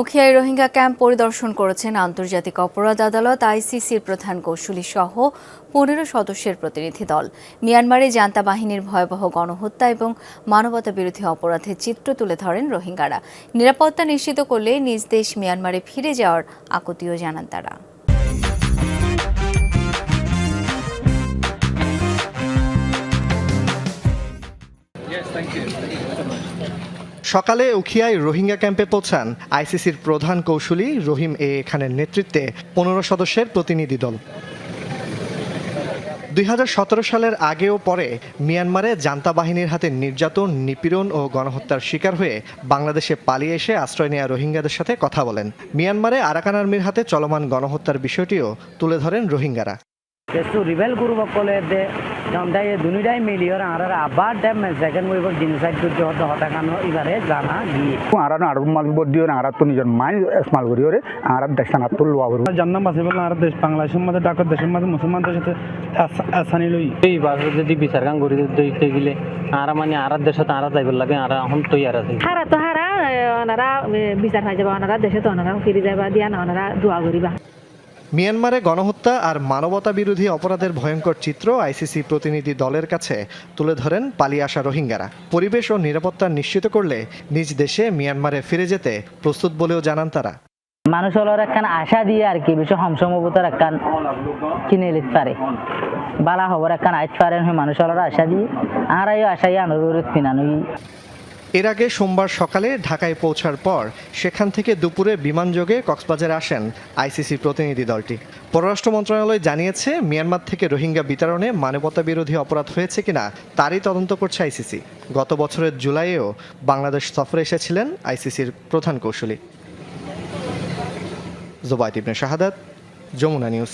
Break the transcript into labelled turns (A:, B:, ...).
A: উখিয়ায় Rohingya camp পরিদর্শন করেছেন আন্তর্জাতিক অপরাধ আদালত, আইসিসির প্রধান কৌশলী সহ পনেরো সদস্যের প্রতিনিধি দল। মিয়ানমারে জান্তা বাহিনীর ভয়াবহ গণহত্যা এবং মানবতা বিরোধী অপরাধের চিত্র তুলে ধরেন রোহিঙ্গারা। নিরাপত্তা নিশ্চিত করলে নিজ দেশ মিয়ানমারে ফিরে যাওয়ার আকুতিও জানান তারা।
B: সকালে উখিয়ায় রোহিঙ্গা ক্যাম্পে পৌঁছান আইসিসির প্রধান কৌশলী রহিম এ খানের নেতৃত্বে পনেরো সদস্যের প্রতিনিধি দল। দুই হাজার সতেরো সালের আগে ও পরে মিয়ানমারে জান্তা বাহিনীর হাতে নির্যাতন, নিপীড়ন ও গণহত্যার শিকার হয়ে বাংলাদেশে পালিয়ে এসে আশ্রয় নেওয়া রোহিঙ্গাদের সাথে কথা বলেন। মিয়ানমারে আরাকান আর্মির হাতে চলমান গণহত্যার বিষয়টিও তুলে ধরেন রোহিঙ্গারা।
C: কারণ তাই দুটাই মিলিয়ে আর আবার ডেম সেকেন্ড ওয়েভ জিনিসাইড করতে হতে হতা কারণ এবারে জানা গিয়ে
D: আর আর মাল বদিও আর তো নিজের মাইন্ড স্মাল করি ওরে আর দেশ না তো লোয়া করব
E: জান্নাম বাসে বলে আর দেশ বাংলাদেশের মধ্যে ডাক দেশের মধ্যে মুসলমানদের সাথে আসানি লই
F: এই বাসে যদি বিচার গান করি দিতে গেলে আর মানে আর দেশে আর যাইবার লাগে আর এখন তৈয়ার আছে।
G: হারা তো হারা ওনারা বিচার হয়ে যাবে ওনারা দেশে তো ওনারা ফিরে যাবা দিয়া না ওনারা দোয়া করিবা
B: মিয়ানমারে গণহত্যা আর মানবতা বিরোধী অপরাধের ভয়ঙ্কর চিত্র আইসিসি প্রতিনিধি দলের কাছে তুলে ধরেন পালিয়ে আসা রোহিঙ্গারা। পরিবেশ ও নিরাপত্তা নিশ্চিত করলে নিজ দেশে মিয়ানমারে ফিরে যেতে প্রস্তুত বলেও জানান তারা।
C: মানুষ হলোর একখান আশা দিয়ে আর কি, বেশি সমসম্ভবতার একখান কিনে লিখতে পারে। বালা খবর একখান আইত পারেন মানুষ হলোর আশা দিয়ে। আর আশাই আনুরোধ কিনানুই
B: এর আগে সোমবার সকালে ঢাকায় পৌঁছার পর সেখান থেকে দুপুরে বিমানযোগে কক্সবাজারে আসেন আইসিসি প্রতিনিধি দলটি। পররাষ্ট্র মন্ত্রণালয় জানিয়েছে, মিয়ানমার থেকে রোহিঙ্গা বিতরণে মানবতা বিরোধী অপরাধ হয়েছে কিনা তারই তদন্ত করছে আইসিসি। গত বছরের জুলাইয়েও বাংলাদেশ সফরে এসেছিলেন আইসিসির প্রধান কৌশলী। জোবায়ত ইবনে শাহাদাত, যমুনা নিউজ।